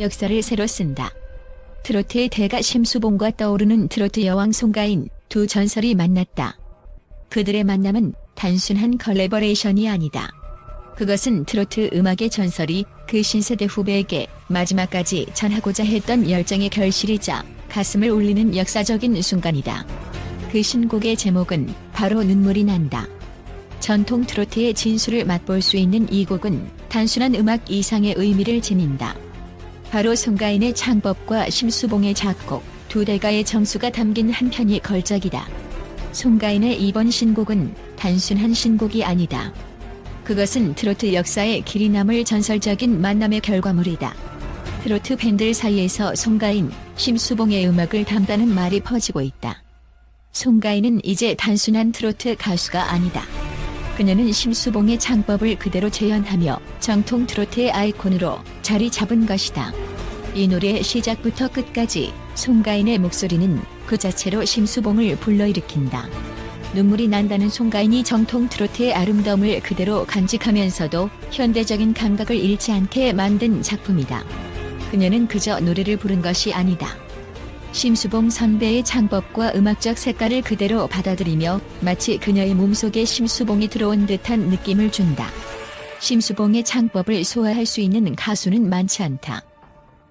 역사를 새로 쓴다. 트로트의 대가 심수봉과 떠오르는 트로트 여왕 송가인 두 전설이 만났다. 그들의 만남은 단순한 컬래버레이션이 아니다. 그것은 트로트 음악의 전설이 그 신세대 후배에게 마지막까지 전하고자 했던 열정의 결실이자 가슴을 울리는 역사적인 순간이다. 그 신곡의 제목은 바로 눈물이 난다. 전통 트로트의 진수를 맛볼 수 있는 이 곡은 단순한 음악 이상의 의미를 지닌다. 바로 송가인의 창법과 심수봉의 작곡, 두 대가의 정수가 담긴 한 편이 걸작이다. 송가인의 이번 신곡은 단순한 신곡이 아니다. 그것은 트로트 역사에 길이 남을 전설적인 만남의 결과물이다. 트로트 팬들 사이에서 송가인, 심수봉의 음악을 담다는 말이 퍼지고 있다. 송가인은 이제 단순한 트로트 가수가 아니다. 그녀는 심수봉의 창법을 그대로 재현하며 정통 트로트의 아이콘으로 자리 잡은 것이다. 이 노래의 시작부터 끝까지 송가인의 목소리는 그 자체로 심수봉을 불러일으킨다. 눈물이 난다는 송가인이 정통 트로트의 아름다움을 그대로 간직하면서도 현대적인 감각을 잃지 않게 만든 작품이다. 그녀는 그저 노래를 부른 것이 아니다. 심수봉 선배의 창법과 음악적 색깔을 그대로 받아들이며 마치 그녀의 몸속에 심수봉이 들어온 듯한 느낌을 준다. 심수봉의 창법을 소화할 수 있는 가수는 많지 않다.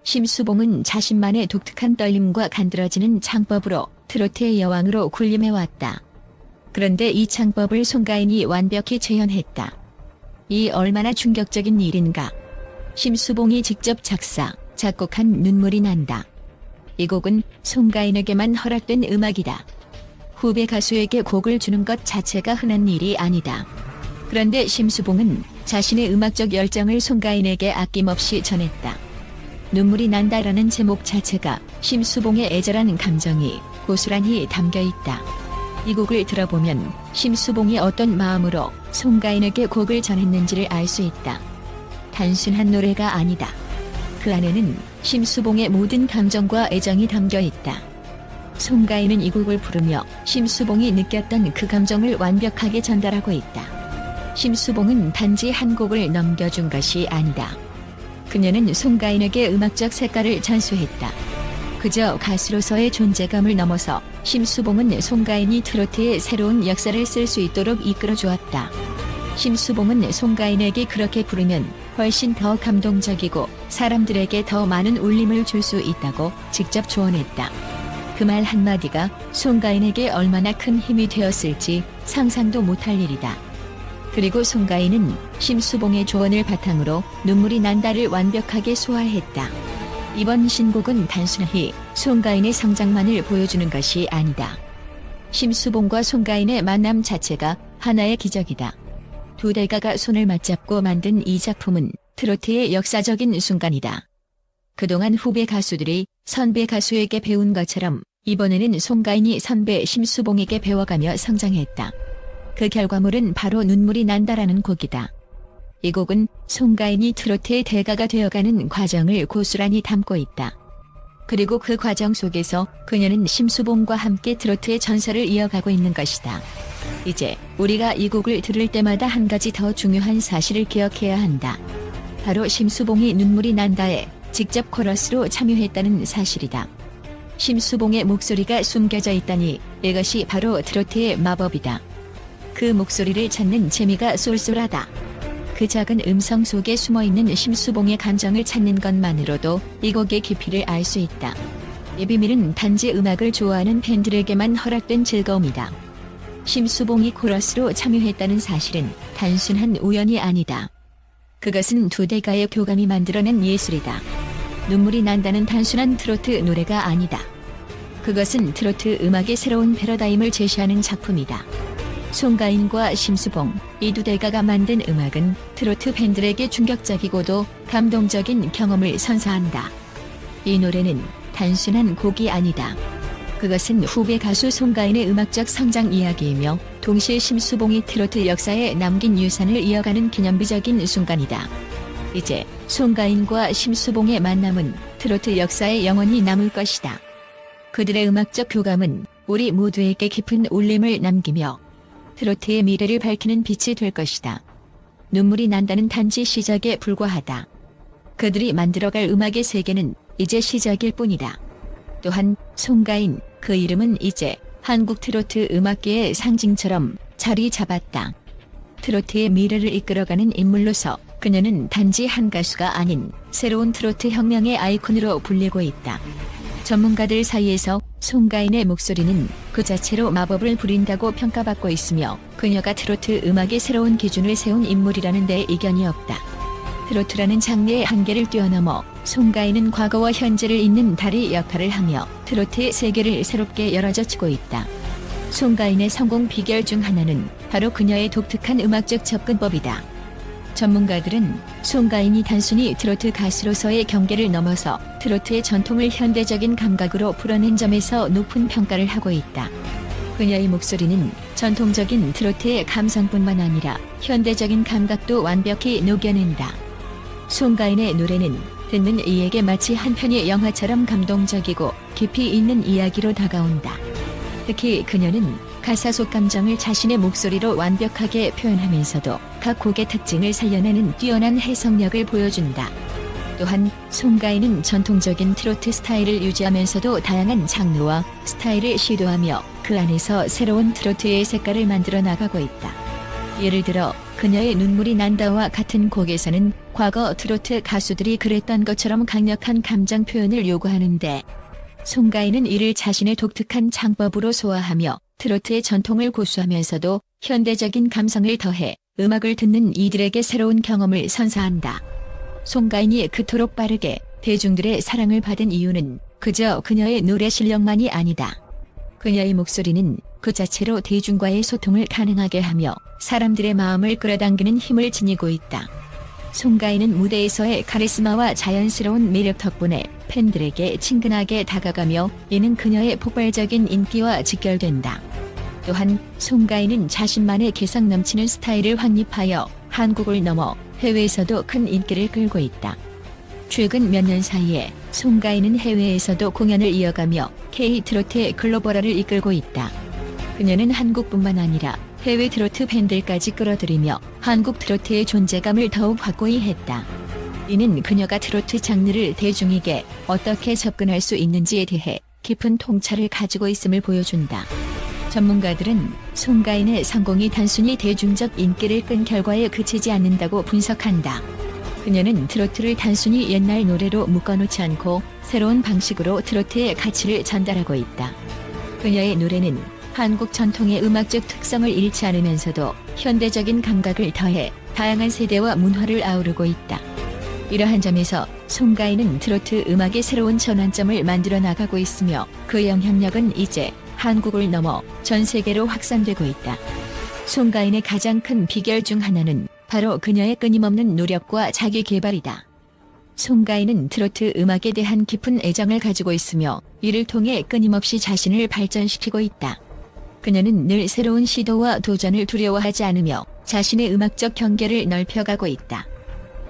심수봉은 자신만의 독특한 떨림과 간드러지는 창법으로 트로트의 여왕으로 군림해왔다. 그런데 이 창법을 송가인이 완벽히 재현했다. 이 얼마나 충격적인 일인가. 심수봉이 직접 작사, 작곡한 눈물이 난다. 이 곡은 송가인에게만 허락된 음악이다. 후배 가수에게 곡을 주는 것 자체가 흔한 일이 아니다. 그런데 심수봉은 자신의 음악적 열정을 송가인에게 아낌없이 전했다. 눈물이 난다라는 제목 자체가 심수봉의 애절한 감정이 고스란히 담겨 있다. 이 곡을 들어보면 심수봉이 어떤 마음으로 송가인에게 곡을 전했는지를 알 수 있다. 단순한 노래가 아니다. 그 안에는 심수봉의 모든 감정과 애정이 담겨 있다. 송가인은 이 곡을 부르며 심수봉이 느꼈던 그 감정을 완벽하게 전달하고 있다. 심수봉은 단지 한 곡을 넘겨준 것이 아니다. 그녀는 송가인에게 음악적 색깔을 전수했다. 그저 가수로서의 존재감을 넘어서 심수봉은 송가인이 트로트의 새로운 역사를 쓸 수 있도록 이끌어 주었다. 심수봉은 송가인에게 그렇게 부르면 훨씬 더 감동적이고 사람들에게 더 많은 울림을 줄 수 있다고 직접 조언했다. 그 말 한마디가 송가인에게 얼마나 큰 힘이 되었을지 상상도 못할 일이다. 그리고 송가인은 심수봉의 조언을 바탕으로 눈물이 난다를 완벽하게 소화했다. 이번 신곡은 단순히 송가인의 성장만을 보여주는 것이 아니다. 심수봉과 송가인의 만남 자체가 하나의 기적이다. 두 대가가 손을 맞잡고 만든 이 작품은 트로트의 역사적인 순간이다. 그동안 후배 가수들이 선배 가수에게 배운 것처럼 이번에는 송가인이 선배 심수봉에게 배워가며 성장했다. 그 결과물은 바로 눈물이 난다라는 곡이다. 이 곡은 송가인이 트로트의 대가가 되어가는 과정을 고스란히 담고 있다. 그리고 그 과정 속에서 그녀는 심수봉과 함께 트로트의 전설을 이어가고 있는 것이다. 이제 우리가 이 곡을 들을 때마다 한 가지 더 중요한 사실을 기억해야 한다. 바로 심수봉이 눈물이 난다에 직접 코러스로 참여했다는 사실이다. 심수봉의 목소리가 숨겨져 있다니 이것이 바로 트로트의 마법이다. 그 목소리를 찾는 재미가 쏠쏠하다. 그 작은 음성 속에 숨어있는 심수봉의 감정을 찾는 것만으로도 이 곡의 깊이를 알 수 있다. 이 비밀은 단지 음악을 좋아하는 팬들에게만 허락된 즐거움이다. 심수봉이 코러스로 참여했다는 사실은 단순한 우연이 아니다. 그것은 두 대가의 교감이 만들어낸 예술이다. 눈물이 난다는 단순한 트로트 노래가 아니다. 그것은 트로트 음악의 새로운 패러다임을 제시하는 작품이다. 송가인과 심수봉, 이두 대가가 만든 음악은 트로트 팬들에게 충격적이고도 감동적인 경험을 선사한다. 이 노래는 단순한 곡이 아니다. 그것은 후배 가수 송가인의 음악적 성장 이야기이며 동시에 심수봉이 트로트 역사에 남긴 유산을 이어가는 기념비적인 순간이다. 이제 송가인과 심수봉의 만남은 트로트 역사에 영원히 남을 것이다. 그들의 음악적 교감은 우리 모두에게 깊은 울림을 남기며 트로트의 미래를 밝히는 빛이 될 것이다. 눈물이 난다는 단지 시작에 불과하다. 그들이 만들어갈 음악의 세계는 이제 시작일 뿐이다. 또한 송가인 그 이름은 이제 한국 트로트 음악계의 상징처럼 자리 잡았다. 트로트의 미래를 이끌어가는 인물로서 그녀는 단지 한 가수가 아닌 새로운 트로트 혁명의 아이콘으로 불리고 있다. 전문가들 사이에서 송가인의 목소리는 그 자체로 마법을 부린다고 평가받고 있으며 그녀가 트로트 음악의 새로운 기준을 세운 인물이라는 데 이견이 없다. 트로트라는 장르의 한계를 뛰어넘어 송가인은 과거와 현재를 잇는 다리 역할을 하며 트로트의 세계를 새롭게 열어젖히고 있다. 송가인의 성공 비결 중 하나는 바로 그녀의 독특한 음악적 접근법이다. 전문가들은 송가인이 단순히 트로트 가수로서의 경계를 넘어서 트로트의 전통을 현대적인 감각으로 풀어낸 점에서 높은 평가를 하고 있다. 그녀의 목소리는 전통적인 트로트의 감성뿐만 아니라 현대적인 감각도 완벽히 녹여낸다. 송가인의 노래는 듣는 이에게 마치 한 편의 영화처럼 감동적이고 깊이 있는 이야기로 다가온다. 특히 그녀는 가사 속 감정을 자신의 목소리로 완벽하게 표현하면서도 각 곡의 특징을 살려내는 뛰어난 해석력을 보여준다. 또한 송가인은 전통적인 트로트 스타일을 유지하면서도 다양한 장르와 스타일을 시도하며 그 안에서 새로운 트로트의 색깔을 만들어 나가고 있다. 예를 들어 그녀의 눈물이 난다와 같은 곡에서는 과거 트로트 가수들이 그랬던 것처럼 강력한 감정 표현을 요구하는데 송가인은 이를 자신의 독특한 창법으로 소화하며 트로트의 전통을 고수하면서도 현대적인 감성을 더해 음악을 듣는 이들에게 새로운 경험을 선사한다. 송가인이 그토록 빠르게 대중들의 사랑을 받은 이유는 그저 그녀의 노래 실력만이 아니다. 그녀의 목소리는 그 자체로 대중과의 소통을 가능하게 하며 사람들의 마음을 끌어당기는 힘을 지니고 있다. 송가인은 무대에서의 카리스마와 자연스러운 매력 덕분에 팬들에게 친근하게 다가가며 이는 그녀의 폭발적인 인기와 직결된다. 또한 송가인은 자신만의 개성 넘치는 스타일을 확립하여 한국을 넘어 해외에서도 큰 인기를 끌고 있다. 최근 몇 년 사이에 송가인은 해외에서도 공연을 이어가며 K-트로트의 글로벌화를 이끌고 있다. 그녀는 한국뿐만 아니라 해외 트로트 팬들까지 끌어들이며 한국 트로트의 존재감을 더욱 확고히 했다. 이는 그녀가 트로트 장르를 대중에게 어떻게 접근할 수 있는지에 대해 깊은 통찰을 가지고 있음을 보여준다. 전문가들은 송가인의 성공이 단순히 대중적 인기를 끈 결과에 그치지 않는다고 분석한다. 그녀는 트로트를 단순히 옛날 노래로 묶어놓지 않고 새로운 방식으로 트로트의 가치를 전달하고 있다. 그녀의 노래는 한국 전통의 음악적 특성을 잃지 않으면서도 현대적인 감각을 더해 다양한 세대와 문화를 아우르고 있다. 이러한 점에서 송가인은 트로트 음악의 새로운 전환점을 만들어 나가고 있으며 그 영향력은 이제 한국을 넘어 전 세계로 확산되고 있다. 송가인의 가장 큰 비결 중 하나는 바로 그녀의 끊임없는 노력과 자기 개발이다. 송가인은 트로트 음악에 대한 깊은 애정을 가지고 있으며 이를 통해 끊임없이 자신을 발전시키고 있다. 그녀는 늘 새로운 시도와 도전을 두려워하지 않으며 자신의 음악적 경계를 넓혀가고 있다.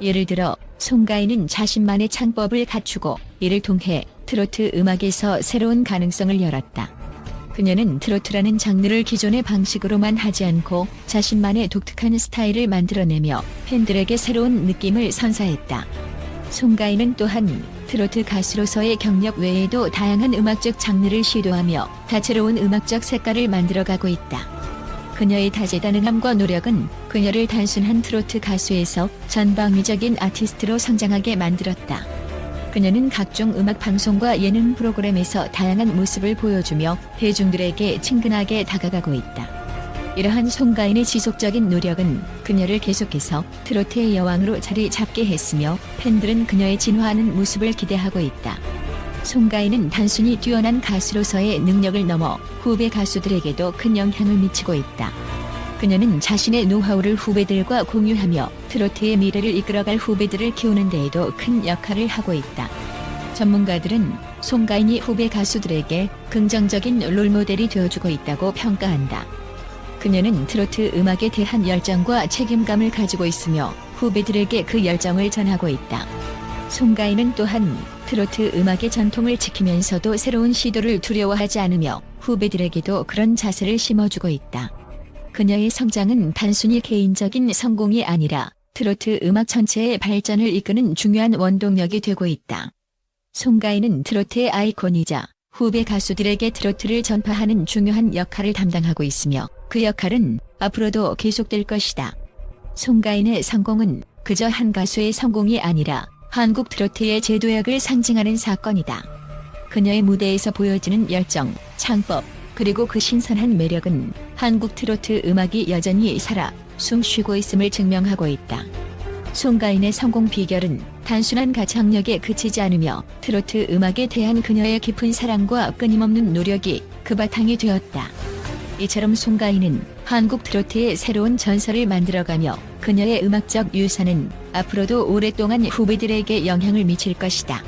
예를 들어 송가인은 자신만의 창법을 갖추고 이를 통해 트로트 음악에서 새로운 가능성을 열었다. 그녀는 트로트라는 장르를 기존의 방식으로만 하지 않고 자신만의 독특한 스타일을 만들어내며 팬들에게 새로운 느낌을 선사했다. 송가인은 또한 트로트 가수로서의 경력 외에도 다양한 음악적 장르를 시도하며 다채로운 음악적 색깔을 만들어가고 있다. 그녀의 다재다능함과 노력은 그녀를 단순한 트로트 가수에서 전방위적인 아티스트로 성장하게 만들었다. 그녀는 각종 음악 방송과 예능 프로그램에서 다양한 모습을 보여주며 대중들에게 친근하게 다가가고 있다. 이러한 송가인의 지속적인 노력은 그녀를 계속해서 트로트의 여왕으로 자리 잡게 했으며 팬들은 그녀의 진화하는 모습을 기대하고 있다. 송가인은 단순히 뛰어난 가수로서의 능력을 넘어 후배 가수들에게도 큰 영향을 미치고 있다. 그녀는 자신의 노하우를 후배들과 공유하며 트로트의 미래를 이끌어갈 후배들을 키우는 데에도 큰 역할을 하고 있다. 전문가들은 송가인이 후배 가수들에게 긍정적인 롤모델이 되어주고 있다고 평가한다. 그녀는 트로트 음악에 대한 열정과 책임감을 가지고 있으며 후배들에게 그 열정을 전하고 있다. 송가인은 또한 트로트 음악의 전통을 지키면서도 새로운 시도를 두려워하지 않으며 후배들에게도 그런 자세를 심어주고 있다. 그녀의 성장은 단순히 개인적인 성공이 아니라 트로트 음악 전체의 발전을 이끄는 중요한 원동력이 되고 있다. 송가인은 트로트의 아이콘이자 후배 가수들에게 트로트를 전파하는 중요한 역할을 담당하고 있으며 그 역할은 앞으로도 계속될 것이다. 송가인의 성공은 그저 한 가수의 성공이 아니라 한국 트로트의 제도약을 상징하는 사건이다. 그녀의 무대에서 보여지는 열정, 창법, 그리고 그 신선한 매력은 한국 트로트 음악이 여전히 살아 숨쉬고 있음을 증명하고 있다. 송가인의 성공 비결은 단순한 가창력에 그치지 않으며 트로트 음악에 대한 그녀의 깊은 사랑과 끊임없는 노력이 그 바탕이 되었다. 이처럼 송가인은 한국 트로트의 새로운 전설을 만들어가며 그녀의 음악적 유산은 앞으로도 오랫동안 후배들에게 영향을 미칠 것이다.